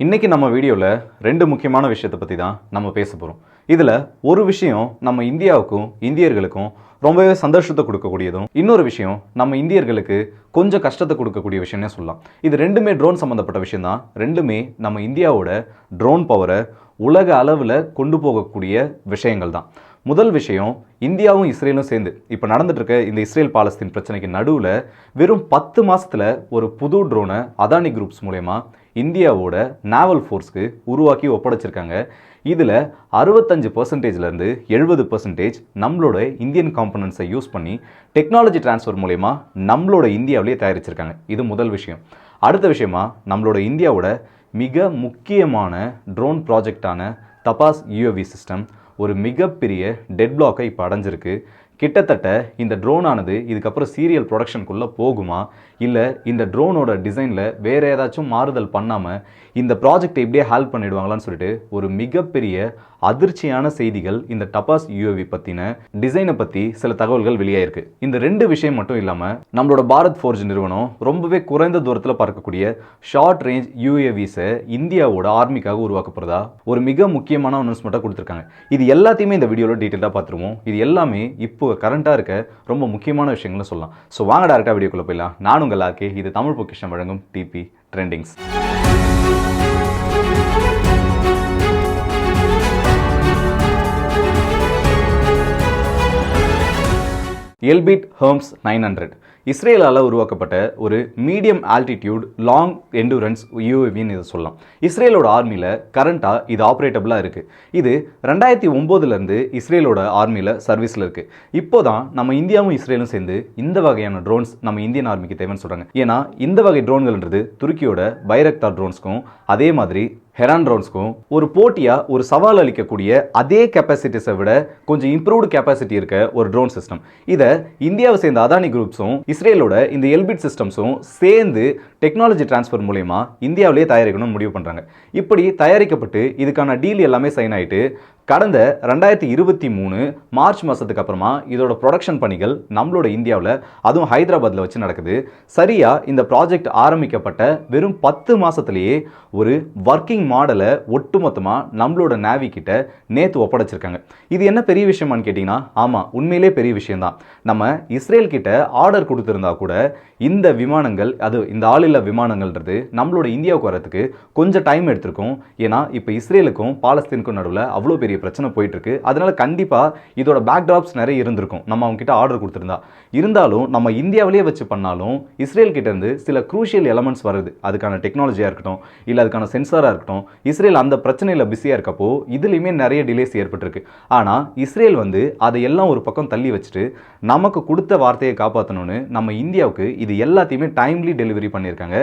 இன்றைக்கி நம்ம வீடியோவில் ரெண்டு முக்கியமான விஷயத்தை பற்றி தான் நம்ம பேச போகிறோம் இதில் ஒரு விஷயம் நம்ம இந்தியாவுக்கும் இந்தியர்களுக்கும் ரொம்பவே சந்தோஷத்தை கொடுக்கக்கூடியதும் இன்னொரு விஷயம் நம்ம இந்தியர்களுக்கு கொஞ்சம் கஷ்டத்தை கொடுக்கக்கூடிய விஷயம்னே சொல்லலாம். இது ரெண்டுமே ட்ரோன் சம்மந்தப்பட்ட விஷயம் தான். ரெண்டுமே நம்ம இந்தியாவோட ட்ரோன் பவரை உலக அளவில் கொண்டு போகக்கூடிய விஷயங்கள் தான். முதல் விஷயம் இந்தியாவும் இஸ்ரேலும் சேர்ந்து இப்போ நடந்துட்டு இருக்க இந்த இஸ்ரேல் பாலஸ்தீன் பிரச்சனைக்கு நடுவில் வெறும் பத்து மாதத்தில் ஒரு புது ட்ரோனை அதானி குரூப்ஸ் மூலயமா இந்தியாவோட நாவல் ஃபோர்ஸ்க்கு உருவாக்கி ஒப்படைச்சிருக்காங்க. இதில் அறுபத்தஞ்சு பர்சன்டேஜ்லேருந்து எழுபது பர்சன்டேஜ் நம்மளோட இந்தியன் காம்பனன்ட்ஸை யூஸ் பண்ணி டெக்னாலஜி ட்ரான்ஸ்ஃபர் மூலயமா நம்மளோட இந்தியாவிலேயே தயாரிச்சிருக்காங்க. இது முதல் விஷயம். அடுத்த விஷயமா நம்மளோட இந்தியாவோட மிக முக்கியமான ட்ரோன் ப்ராஜெக்டான தபாஸ் யூஏவி சிஸ்டம் ஒரு மிகப்பெரிய டெட் பிளாக்கை இப்போ அடைஞ்சிருக்கு. கிட்டத்தட்ட இந்த ட்ரோன் ஆனது இதுக்கப்புறம் சீரியல் ப்ரொடக்ஷனுக்குள்ளே போகுமா? இல்லை இந்த ட்ரோனோட டிசைனில் வேறு ஏதாச்சும் மாறுதல் பண்ணாமல் இந்த ப்ராஜெக்டை இப்படியே ஹெல்ப் பண்ணிடுவாங்களான்னு சொல்லிட்டு ஒரு மிகப்பெரிய அதிர்ச்சியான செய்திகள் இந்த டபாஸ் யூஏவி பற்றின டிசைனை பற்றி சில தகவல்கள் வெளியாயிருக்கு. இந்த ரெண்டு விஷயம் மட்டும் இல்லாமல் நம்மளோட பாரத் ஃபோர்ஜ் நிறுவனம் ரொம்பவே குறைந்த தூரத்தில் பறக்கக்கூடிய ஷார்ட் ரேஞ்ச் யூஏவிஸை இந்தியாவோட ஆர்மிக்காக உருவாக்க போகிறதா ஒரு மிக முக்கியமான அனௌன்ஸ்மெண்ட்டாக கொடுத்துருக்காங்க. இது எல்லாத்தையுமே இந்த வீடியோவில் டீட்டெயிலாக பார்த்துருவோம். இது எல்லாமே இப்போ கரண்ட்டாக இருக்க ரொம்ப முக்கியமான விஷயங்கள்னு சொல்லலாம். ஸோ வாங்க டேரக்டாக வீடியோக்குள்ளே போயிடலாம். நான் உங்கள் ஆர்கே இது தமிழ் பொக்கிஷன் வழங்கும் DP trendings Elbit Hermes nine hundred இஸ்ரேலால் உருவாக்கப்பட்ட ஒரு மீடியம் ஆல்டிடியூட் லாங் எண்டூரன்ஸ் யூஏவின்னு இதை சொல்லலாம். இஸ்ரேலோட ஆர்மியில் கரண்ட்டாக இது ஆப்ரேட்டபிளாக இருக்குது இது ரெண்டாயிரத்தி ஒம்போதுலேருந்து இஸ்ரேலோட ஆர்மியில் சர்வீஸில் இருக்குது இப்போ தான் நம்ம இந்தியாவும் இஸ்ரேலும் சேர்ந்து இந்த வகையான ட்ரோன்ஸ் நம்ம இந்தியன் ஆர்மிக்கு தேவைன்னு சொல்கிறாங்க ஏன்னா இந்த வகை ட்ரோன்கள்ன்றது துருக்கியோட பைரக்தார் ட்ரோன்ஸ்க்கும் அதே மாதிரி ஹெரான் ட்ரோன்ஸ்க்கும் ஒரு போட்டியாக ஒரு சவால் அளிக்கக்கூடிய அதே கெப்பாசிட்டிஸை விட கொஞ்சம் இம்ப்ரூவ்டு கெப்பாசிட்டி இருக்க ஒரு ட்ரோன் சிஸ்டம் இதை இந்தியாவை சேர்ந்த அதானி குரூப்ஸும் இஸ்ரேலோட இந்த எல்பிட் சிஸ்டம்ஸும் சேர்ந்து டெக்னாலஜி டிரான்ஸ்ஃபர் மூலயமா இந்தியாவிலேயே தயாரிக்கணும்னு முடிவு பண்ணுறாங்க இப்படி தயாரிக்கப்பட்டு இதுக்கான டீல் எல்லாமே சைன் ஆகிட்டு கடந்த ரெண்டாயிரத்தி இருபத்தி மூணு மார்ச் மாதத்துக்கு அப்புறமா இதோட ப்ரொடக்ஷன் பணிகள் நம்மளோட இந்தியாவில் அதுவும் ஹைதராபாத்தில் வச்சு நடக்குது. சரியாக இந்த ப்ராஜெக்ட் ஆரம்பிக்கப்பட்ட வெறும் பத்து மாதத்துலேயே ஒரு ஒர்க்கிங் மாடலை ஒட்டுமொத்தமாக நம்மளோட நேவி நேற்று ஒப்படைச்சிருக்காங்க. இது என்ன பெரிய விஷயமான்னு கேட்டிங்கன்னா ஆமாம் உண்மையிலே பெரிய விஷயம்தான். நம்ம இஸ்ரேல் கிட்ட ஆர்டர் கொடுத்துருந்தா கூட இந்த விமானங்கள் அது இந்த ஆளில்லா விமானங்கள்ன்றது நம்மளோட இந்தியாவுக்கு வரதுக்கு கொஞ்சம் டைம் எடுத்திருக்கும். ஏன்னா இப்போ இஸ்ரேலுக்கும் பாலஸ்தீனுக்கும் நடுவில் அவ்வளோ பெரிய பிரச்சனை போயிட்டுருக்கு. அதனால் கண்டிப்பாக இதோட பேக்ட்ராப்ஸ் நிறைய இருந்திருக்கும். நம்ம அவங்ககிட்ட ஆர்டர் கொடுத்துருந்தா. இருந்தாலும் நம்ம இந்தியாவிலேயே வச்சு பண்ணாலும் இஸ்ரேல் கிட்டேருந்து சில குரூஷியல் எலமெண்ட்ஸ் வருது. அதுக்கான டெக்னாலஜியாக இருக்கட்டும் இல்லை அதுக்கான சென்சாராக இருக்கட்டும் இஸ்ரேல் அந்த பிரச்சனையில் பிஸியாக இருக்கப்போ இதுலேயுமே நிறைய டிலேஸ் ஏற்பட்டிருக்கு. ஆனால் இஸ்ரேல் வந்து அதையெல்லாம் ஒரு பக்கம் தள்ளி வச்சுட்டு நமக்கு கொடுத்த வார்த்தையை காப்பாற்றணும்னு நம்ம இந்தியாவுக்கு இது எல்லாத்தையுமே டைம்லி டெலிவரி பண்ணியிருக்காங்க.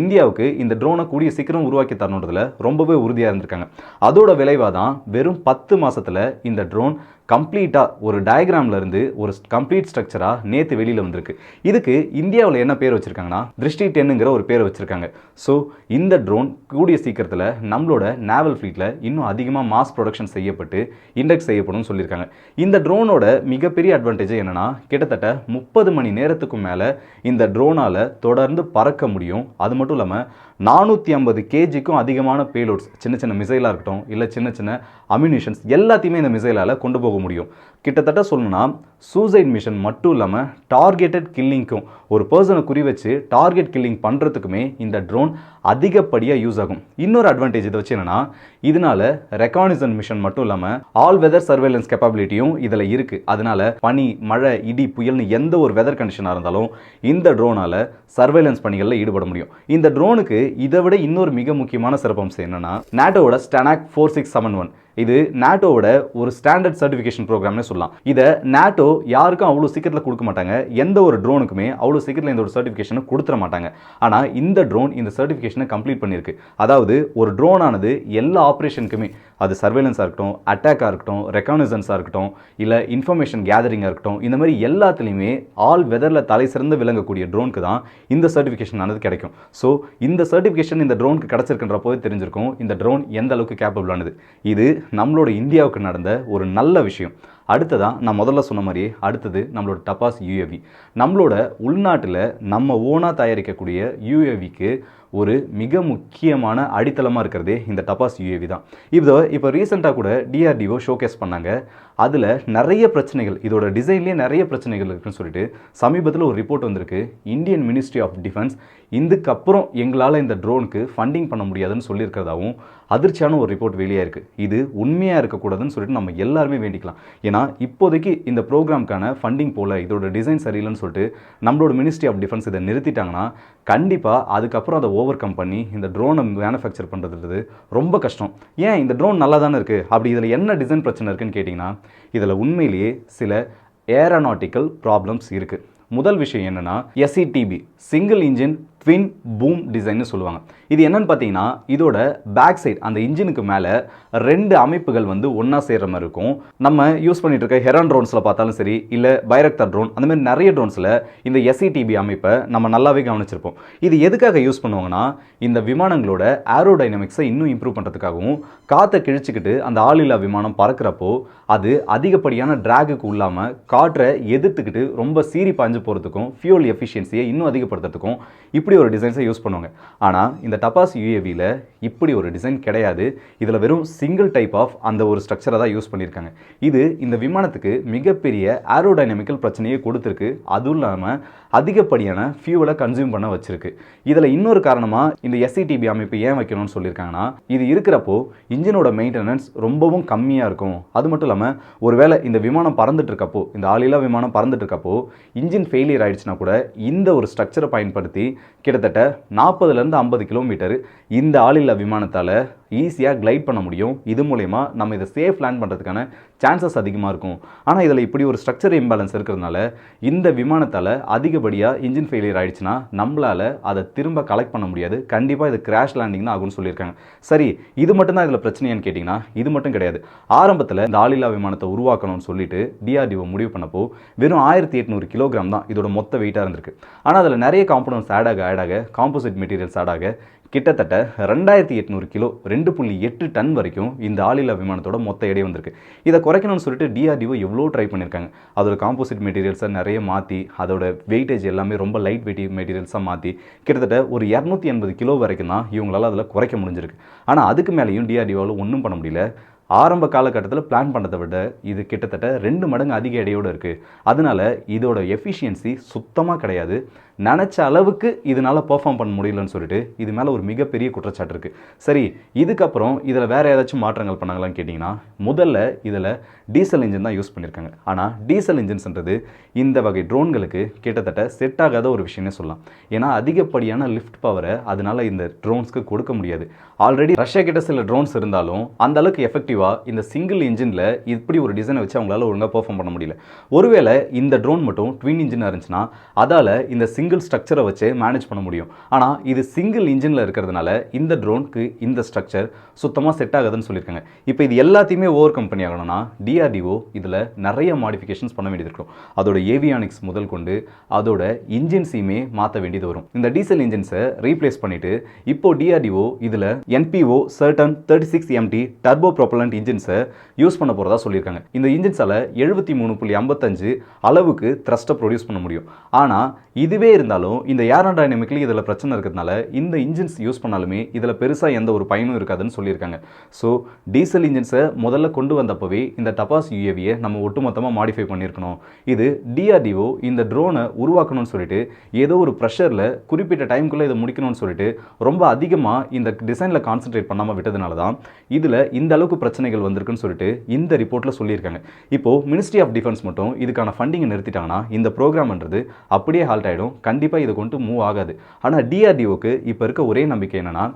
இந்தியாவுக்கு இந்த ட்ரோனை கூடிய சீக்கிரம் உருவாக்கி தரணுன்றதுல ரொம்பவே உறுதியாக இருந்திருக்காங்க. அதோட விளைவாக தான் வெறும் பத்து மாதத்தில் இந்த ட்ரோன் கம்ப்ளீட்டாக ஒரு டயக்ராம்ல இருந்து ஒரு கம்ப்ளீட் ஸ்ட்ரக்சராக நேற்று வெளியில் வந்திருக்கு. இதுக்கு இந்தியாவில் என்ன பேர் வச்சுருக்காங்கன்னா திருஷ்டி டென்னுங்கிற ஒரு பேர் வச்சுருக்காங்க. ஸோ இந்த ட்ரோன் கூடிய சீக்கிரத்தில் நம்மளோட நேவல் ஃப்ளீட்டில் இன்னும் அதிகமாக மாஸ் ப்ரொடக்ஷன் செய்யப்பட்டு இண்டெக்ஸ் செய்யப்படும் சொல்லியிருக்காங்க. இந்த ட்ரோனோட மிகப்பெரிய அட்வான்டேஜ் என்னென்னா கிட்டத்தட்ட முப்பது மணி நேரத்துக்கும் மேலே இந்த ட்ரோனால் தொடர்ந்து பறக்க முடியும். அது மட்டும் இல்லாமல் நானூற்றி ஐம்பது கேஜிக்கும் அதிகமான பேலோட்ஸ் சின்ன சின்ன மிசைலாக இருக்கட்டும் இல்லை சின்ன சின்ன அம்யூனிஷன்ஸ் எல்லாத்தையுமே இந்த மிசைலால் கொண்டு போக முடியும். கிட்டத்தட்ட சொல்லணும்னா சூசைட் மிஷன் மட்டும் இல்லாமல் டார்கெட்டட் கில்லிங்க்கும் ஒரு பர்சனை குறி வச்சு டார்கெட் கில்லிங் பண்ணுறதுக்குமே இந்த ட்ரோன் அதிகப்படியாக யூஸ் ஆகும். இன்னொரு அட்வான்டேஜ் இதை வச்சு என்னென்னா இதனால ரெக்கானிசன் மிஷன் மட்டும் இல்லாமல் ஆல் வெதர் சர்வேலன்ஸ் கேப்பபிலிட்டியும் இதில் இருக்குது அதனால பனி மழை இடி புயல்னு எந்த ஒரு வெதர் கண்டிஷனாக இருந்தாலும் இந்த ட்ரோனால் சர்வேலன்ஸ் பணிகளில் ஈடுபட முடியும். இந்த ட்ரோனுக்கு இதை விட இன்னொரு மிக முக்கியமான சிறப்பம்சம் என்னென்னா நாட்டோட STANAG four six seven one இது நேட்டோவோட ஒரு ஸ்டாண்டர்ட் சர்டிஃபிகேஷன் ப்ரோக்ராம்னு சொல்லலாம். இதை நாட்டோ யாருக்கும் அவ்வளோ சீக்கிரத்தில் கொடுக்க மாட்டாங்க. எந்த ஒரு ட்ரோனுக்குமே அவ்வளோ சீக்கிரத்தில் இந்த ஒரு சர்டிஃபிகேஷனை கொடுத்துட மாட்டாங்க. ஆனால் இந்த ட்ரோன் இந்த சர்டிஃபிகேஷனை கம்ப்ளீட் பண்ணியிருக்கு. அதாவது ஒரு ட்ரோனானது எல்லா ஆப்ரேஷனுக்குமே அது சர்வேலன்ஸாக இருக்கட்டும் அட்டாக்காக இருக்கட்டும் ரெக்கானிசன்ஸாக இருக்கட்டும் இல்லை இன்ஃபர்மேஷன் கேதரிங்காக இருக்கட்டும் இந்த மாதிரி எல்லாத்துலேயுமே ஆல் வெதரில் தலை சிறந்து விளங்கக்கூடிய ட்ரோனுக்கு தான் இந்த சர்டிஃபிகேஷன் ஆனது கிடைக்கும். ஸோ இந்த சர்டிஃபிகேஷன் இந்த ட்ரோனுக்கு கிடச்சிருக்கின்றப்போ தெரிஞ்சிருக்கும் இந்த ட்ரோன் எந்த அளவுக்கு கேப்பபிளானது இது நம்மளோட இந்தியாவுக்கு நடந்த ஒரு நல்ல விஷயம். அடுத்ததான் நான் முதல்ல சொன்ன மாதிரியே அடுத்தது நம்மளோட டபாஸ் யூஏவி நம்மளோட உள்நாட்டில் நம்ம ஓனாக தயாரிக்கக்கூடிய யூஏவிக்கு ஒரு மிக முக்கியமான அடித்தளமாக இருக்கிறதே இந்த டபாஸ் யூஏவி தான். இதோ இப்போ ரீசெண்டாக கூட டிஆர்டிஓ ஷோகேஸ் பண்ணாங்க. அதில் நிறைய பிரச்சனைகள் இதோட டிசைன்லேயே நிறைய பிரச்சனைகள் இருக்குன்னு சொல்லிட்டு சமீபத்தில் ஒரு ரிப்போர்ட் வந்திருக்கு. இந்தியன் மினிஸ்ட்ரி ஆஃப் டிஃபென்ஸ் இதுக்கப்புறம் எங்களால் இந்த ட்ரோனுக்கு ஃபண்டிங் பண்ண முடியாதுன்னு சொல்லியிருக்கிறதாவும் அதிர்ச்சியான ஒரு ரிப்போர்ட் வெளியே இருக்குது இது உண்மையாக இருக்கக்கூடாதுன்னு சொல்லிட்டு நம்ம எல்லாருமே வேண்டிக்கலாம். ஏன்னா இப்போதைக்கு இந்த ப்ரோக்ராம்க்கான ஃபண்டிங் போல் இதோட டிசைன் சரியில்லைன்னு சொல்லிட்டு நம்மளோட மினிஸ்ட்ரி ஆஃப் டிஃபென்ஸ் இதை நிறுத்திட்டாங்கன்னா கண்டிப்பாக அதுக்கப்புறம் அதை ஓவர் கம் பண்ணி இந்த ட்ரோனை மேனுஃபேக்சர் பண்ணுறது ரொம்ப கஷ்டம். ஏன் இந்த ட்ரோன் நல்லா தானே இருக்குது அப்படி இதில் என்ன டிசைன் பிரச்சனை இருக்குன்னு கேட்டிங்கன்னா இதில் உண்மையிலேயே சில ஏரோநாட்டிக்கல் ப்ராப்ளம்ஸ் இருக்குது முதல் விஷயம் என்னென்னா SETB single engine twin boom டிசைன்னு சொல்லுவாங்க. இது என்னன்னு பார்த்தீங்கன்னா இதோட பேக் சைட் அந்த இன்ஜினுக்கு மேலே ரெண்டு அமைப்புகள் வந்து ஒன்றா சேர்கிற மாதிரி இருக்கும். நம்ம யூஸ் பண்ணிட்டு இருக்க ஹெரான் ட்ரோன்ஸில் பார்த்தாலும் சரி இல்லை பைரக்தர் ட்ரோன் அந்த மாதிரி நிறைய ட்ரோன்ஸில் இந்த எஸ்இடிபி அமைப்பை நம்ம நல்லாவே கவனிச்சிருப்போம். இது எதுக்காக யூஸ் பண்ணுவாங்கன்னா இந்த விமானங்களோட ஏரோடைனமிக்ஸை இன்னும் இம்ப்ரூவ் பண்ணுறதுக்காகவும் காற்றை கிழிச்சிக்கிட்டு அந்த ஆளில்லா விமானம் பறக்கிறப்போ அது அதிகப்படியான ட்ராகுக்கு இல்லாமல் காற்றை எதிர்த்துக்கிட்டு ரொம்ப சீறி பாஞ்சு போகிறதுக்கும் ஃபியூல் எஃபிஷியன்சியை இன்னும் அதிகப்படுத்துறதுக்கும் இப்படி ஒரு டிசைன்ஸை யூஸ் பண்ணுவாங்க. ஆனால் இந்த டபாஸ் யூஏவியில் இப்படி ஒரு டிசைன் கிடையாது. இதில் வெறும் சிங்கிள் டைப் ஆஃப் அந்த ஒரு ஸ்ட்ரக்சரை தான் யூஸ் பண்ணியிருக்காங்க. இது இந்த விமானத்துக்கு மிகப்பெரிய ஏரோடைனமிக்கல் பிரச்சனையை கொடுத்துருக்கு. அதுவும் இல்லாமல் அதிகப்படியான ஃபியூவலை கன்சியூம் பண்ண வச்சிருக்கு. இதில் இன்னொரு காரணமாக இந்த எஸ்சிடிபி அமைப்பு ஏன் வைக்கணும்னு சொல்லியிருக்காங்கன்னா இது இருக்கிறப்போ இன்ஜினோட மெயின்டெனன்ஸ் ரொம்பவும் கம்மியாக இருக்கும். அது மட்டும் இல்லாமல் ஒருவேளை இந்த விமானம் பறந்துட்டு இருக்கப்போ இந்த ஆளில்லா விமானம் பறந்துட்டு இருக்கப்போ இன்ஜின் ஃபெயிலியர் ஆயிடுச்சுன்னா கூட இந்த ஒரு ஸ்ட்ரக்சரை பயன்படுத்தி கிட்டத்தட்ட நாற்பதுலேருந்து ஐம்பது கிலோமீட்டர் இந்த ஆளில்லா விமானத்தால் ஈஸியாக கிளைட் பண்ண முடியும். இது மூலயமா நம்ம இதை சேஃப் லேண்ட் பண்ணுறதுக்கான சான்சஸ் அதிகமாக இருக்கும். ஆனால் இதில் இப்படி ஒரு ஸ்ட்ரக்சர் இம்பேலன்ஸ் இருக்கிறதுனால இந்த விமானத்தால் அதிகப்படியாக இன்ஜின் ஃபெயிலியர் ஆகிடுச்சுன்னா நம்மளால் அதை திரும்ப கலெக்ட் பண்ண முடியாது. கண்டிப்பாக இது கிராஷ் லேண்டிங் தான் ஆகும்னு சொல்லியிருக்காங்க. சரி இது மட்டும் தான் இதில் பிரச்சனையான்னு கேட்டிங்கன்னா இது மட்டும் கிடையாது. ஆரம்பத்தில் இந்த ஆளில்லா விமானத்தை உருவாக்கணும்னு சொல்லிட்டு டிஆர்டிஓ முடிவு பண்ணப்போ வெறும் ஆயிரத்தி எட்நூறு கிலோகிராம் தான் இதோட மொத்த வெயிட்டாக இருந்திருக்கு. ஆனால் அதில் நிறைய காம்பனன்ட்ஸ் ஆட் ஆக ஆட் ஆக காம்போசிட் மெட்டீரியல்ஸ் ஆட் ஆக கிட்டத்தட்ட ரெண்டாயிரத்தி எட்நூறு கிலோ ரெண்டு புள்ளி எட்டு டன் வரைக்கும் இந்த ஆளில்லா விமானத்தோட மொத்த எடை வந்திருக்கு. இதை குறைக்கணும்னு சொல்லிட்டு டிஆர்டிஓ எவ்வளோ ட்ரை பண்ணியிருக்காங்க? அதோட காம்போசிட் மெட்டீரியல்ஸை நிறைய மாற்றி அதோட வெயிட்டேஜ் எல்லாமே ரொம்ப லைட் வெயிட் மெட்டீரியல்ஸாக மாற்றி கிட்டத்தட்ட ஒரு இரநூத்தி எண்பது கிலோ வரைக்கும் தான் இவங்களால் அதில் குறைக்க முடிஞ்சிருக்கு. ஆனால் அதுக்கு மேலேயும் டிஆர்டிஓவில் ஒன்றும் பண்ண முடியல. ஆரம்ப காலகட்டத்தில் பிளான் பண்ணதை விட இது கிட்டத்தட்ட ரெண்டு மடங்கு அதிக எடையோடு இருக்குது அதனால இதோட எஃபிஷியன்சி சுத்தமாக கிடையாது. நினச்ச அளவுக்கு இதனால் பர்ஃபார்ம் பண்ண முடியலன்னு சொல்லிட்டு இது மேலே ஒரு மிகப்பெரிய குற்றச்சாட்டு இருக்குது சரி இதுக்கப்புறம் இதில் வேறு ஏதாச்சும் மாற்றங்கள் பண்ணாங்களான்னு கேட்டிங்கன்னா முதல்ல இதில் டீசல் இன்ஜின் தான் யூஸ் பண்ணியிருக்காங்க ஆனால் டீசல் இன்ஜின்ஸ்ன்றது இந்த வகை ட்ரோன்களுக்கு கிட்டத்தட்ட செட் ஆகாத ஒரு விஷயம்னே சொல்லலாம். ஏன்னா அதிகப்படியான லிஃப்ட் பவரை அதனால் இந்த ட்ரோன்ஸ்க்கு கொடுக்க முடியாது. ஆல்ரெடி ரஷ்யா கிட்ட சில ட்ரோன்ஸ் இருந்தாலும் அந்த அளவுக்கு எஃபெக்டிவாக இந்த சிங்கிள் இன்ஜினில் இப்படி ஒரு டிசைனை வச்சு அவங்களால ஒழுங்காக பர்ஃபார்ம் பண்ண முடியல. ஒருவேளை இந்த ட்ரோன் மட்டும் ட்வின் இன்ஜினாக இருந்துச்சுன்னா அதால் இந்த சிங்கிள் ஸ்ட்ரக்சரை வச்சு மேனேஜ் பண்ண முடியும். ஆனால் இது சிங்கிள் இன்ஜினில் இருக்கிறதுனால இந்த ட்ரோனுக்கு இந்த ஸ்ட்ரக்சர் சுத்தமாக செட் ஆகுதுன்னு சொல்லியிருக்காங்க. இப்போ இது எல்லாத்தையுமே ஓவர் கம்பெனி ஆகணும்னா டிஆர்டிஓ இதில் நிறைய மாடிஃபிகேஷன்ஸ் பண்ண வேண்டியது இருக்கும். அதோட ஏவியானிக்ஸ் முதல் கொண்டு அதோட இன்ஜின்ஸையுமே மாற்ற வேண்டியது வரும். இந்த டீசல் இன்ஜின்ஸை ரீப்ளேஸ் பண்ணிட்டு இப்போ டிஆர்டிஓ இதில் NPO certain thirty six MT turbo propellant இன்ஜின்ஸை use பண்ண போகிறதா சொல்லியிருக்காங்க. இந்த இன்ஜின்ஸால் எழுபத்தி மூணு புள்ளி ஐம்பத்தஞ்சு அளவுக்கு த்ரஸ்ட்டை ப்ரொடியூஸ் பண்ண முடியும். ஆனால் இதுவே இருந்தாலும் இந்த ஏரோடைனமிக்கலி இதில் பிரச்சனை இருக்கிறதுனால இந்த இன்ஜின்ஸ் யூஸ் பண்ணாலுமே இதில் பெருசாக எந்த ஒரு பயனும் இருக்காதுன்னு சொல்லியிருக்காங்க. ஸோ டீசல் இன்ஜின்ஸை முதல்ல கொண்டு வந்தப்பவே இந்த டபாஸ் யூஏவியை நம்ம ஒட்டுமொத்தமாக மாடிஃபை பண்ணியிருக்கணும். இது டிஆர்டிஓ இந்த ட்ரோனை உருவாக்கணும்னு சொல்லிட்டு ஏதோ ஒரு ப்ரெஷரில் குறிப்பிட்ட டைம்குள்ளே இதை முடிக்கணும்னு சொல்லிட்டு ரொம்ப அதிகமாக இந்த டிசைனில் கான்சென்ட்ரேட் பண்ணாமல் விட்டதுனால தான் இதில் இந்த அளவுக்கு பிரச்சனைகள் வந்திருக்குன்னு சொல்லிட்டு இந்த ரிப்போர்ட்டில் சொல்லியிருக்காங்க. இப்போது மினிஸ்ட்ரி ஆஃப் டிஃபென்ஸ் மட்டும் இதுக்கான ஃபண்டிங்கை நிறுத்திட்டாங்கன்னா இந்த ப்ரோக்ராம்ன்றது அப்படியே ஹால்ட் ஆகிடும் கண்டிப்பாக இது கொண்டு மூவ் ஆகாது. ஆனால் டிஆர்டிஓக்கு இப்போ இருக்க ஒரே நம்பிக்கை என்னென்னா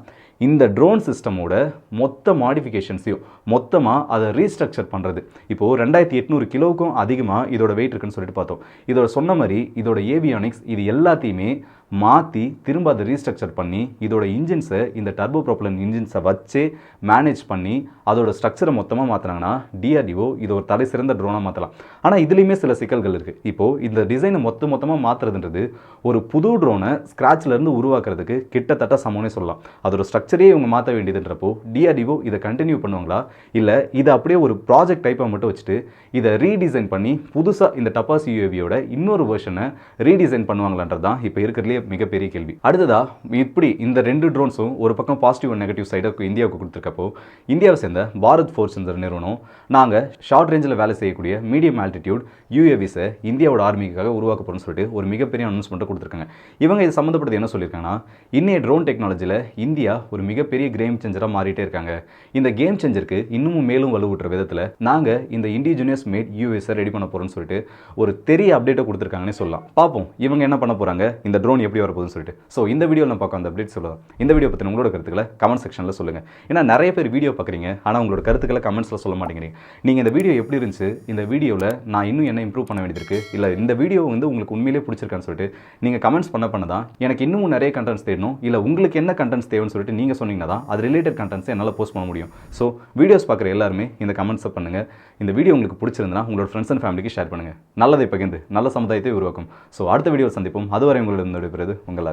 இந்த ட்ரோன் சிஸ்டமோட மொத்த மாடிஃபிகேஷன்ஸையும் மொத்தமாக அதை ரீஸ்ட்ரக்சர் பண்ணுறது இப்போது ரெண்டாயிரத்தி எட்நூறு கிலோவுக்கும் அதிகமாக இதோட வெயிட் இருக்குன்னு சொல்லிட்டு பார்த்தோம். இதோட சொன்ன மாதிரி இதோட ஏவியானிக்ஸ் இது எல்லாத்தையுமே மாற்றி திரும்ப அதை ரீஸ்ட்ரக்சர் பண்ணி இதோட இன்ஜின்ஸை இந்த டர்போ ப்ரோப்ளன் இன்ஜின்ஸை வச்சு மேனேஜ் பண்ணி அதோட ஸ்ட்ரக்சரை மொத்தமாக மாற்றினாங்கன்னா டிஆர்டிஓ இது ஒரு தலை சிறந்த ட்ரோனாக மாற்றலாம் ஆனால் இதுலேயுமே சில சிக்கல்கள் இருக்குது இப்போது இந்த டிசைனை மொத்த மொத்தமாக மாற்றுறதுன்றது ஒரு புது ட்ரோனை ஸ்க்ராட்ச்லேருந்து உருவாக்குறதுக்கு கிட்டத்தட்ட சமம்னே சொல்லலாம். அதோட ஸ்ட்ரக்சரே இவங்க மாற்ற வேண்டியதுன்றப்போ டிஆர்டிஓ இதை கண்டினியூ பண்ணுவாங்களா? இல்லை இதை அப்படியே ஒரு ப்ராஜெக்ட் டைப்பாக மட்டும் வச்சுட்டு இதை ரீடிசைன் பண்ணி புதுசாக இந்த டப்பாஸ் யூஏவியோட இன்னொரு வெர்ஷனை ரீடிசைன் பண்ணுவாங்களான்றது தான் இப்போ இருக்கிறதுலே மிகப்பெரிய கேள்வி. அடுத்ததா இப்படி இந்த ரெண்டு ட்ரோன்ஸும் ஒரு பக்கம் பாசிட்டிவ் அண்ட் நெகட்டிவ் சைடாக இந்தியாவுக்கு கொடுத்துருக்கப்போ இந்தியாவை சேர்ந்த பாரத் ஃபோர்ஸ் என்ற நிறுவனம் நாங்கள் ஷார்ட் ரேஞ்சில் வேலை செய்யக்கூடிய மீடியம் ஆல்டிடியூட் யூஏவிஸை இந்தியாவோட ஆர்மிக்காக உருவாக்க போகிறோம்னு சொல்லிட்டு ஒரு மிகப்பெரிய அனௌன்ஸ்மெண்ட்டை கொடுத்துருக்காங்க. இவங்க இது சம்மந்தப்பட்டது என்ன சொல்லியிருக்காங்கன்னா இன்னைய ட்ரோன் டெக்னாலஜியில் இந்தியா ஒரு மிகப்பெரிய கேம் சேஞ்சராக மாறிட்டே இருக்காங்க. இந்த கேம் சேஞ்சருக்கு இன்னமும் மேலும் வலுவூட்டுற விதத்தில் நாங்கள் இந்த இண்டிஜினியஸ் மேட் யூஎஸை ரெடி பண்ண போகிறோம்னு சொல்லிட்டு ஒரு பெரிய அப்டேட்டை கொடுத்துருக்காங்கன்னு சொல்லலாம். பார்ப்போம் இவங்க என்ன பண்ண போகிறாங்க இந்த ட்ரோன் எப்படி வரப்போகுதுன்னு சொல்லிட்டு. ஸோ இந்த வீடியோவில் நான் பார்க்க அந்த அப்டேட் சொல்லலாம் இந்த வீடியோ பற்றி உங்களோட கருத்துக்களை கமெண்ட் செக்ஷனில் சொல்லுங்கள் ஏன்னா நிறைய பேர் வீடியோ பார்க்குறீங்க ஆனால் உங்களோட கருத்துக்களை கமெண்ட்ஸில் சொல்ல மாட்டேங்கிறீங்க. நீங்கள் இந்த வீடியோ எப்படி இருந்துச்சு இந்த வீடியோவில் நான் இன்னும் என்ன இம்ப்ரூவ் பண்ண வேண்டியது இருக்குது இல்லை இந்த வீடியோ வந்து உங்களுக்கு உண்மையிலே பிடிச்சிருக்கான்னு சொல்லிட்டு நீங்கள் கமெண்ட்ஸ் பண்ண பண்ண தான் எனக்கு இன்னும் நிறைய கண்டென்ட்ஸ் தேடணும் இல்லை உங்களுக்கு என்ன கண்டென்ட்ஸ் தேவைன்னு சொல்லிட்டு நீங்கள் சொன்னீங்கன்னா தான் அது ரிலேட்டட் கண்டென்ட்ஸ் என்னால் போஸ்ட் பண்ண முடியும். ஸோ வீடியோஸ் பார்க்குற எல்லாருமே இந்த கமெண்ட்ஸை பண்ணுங்கள் இந்த வீடியோ உங்களுக்கு பிடிச்சிருந்தனா உங்களோட ஃப்ரெண்ட்ஸ் அண்ட் ஃபேமிலிக்கு ஷேர் பண்ணுங்கள் நல்லதை பகிர்ந்து நல்ல சமுதாயத்தை உருவாக்கும். ஸோ அடுத்த வீடியோ சந்திப்போம். அதுவரை உங்களிடம் விடைபெறுவது உங்கள்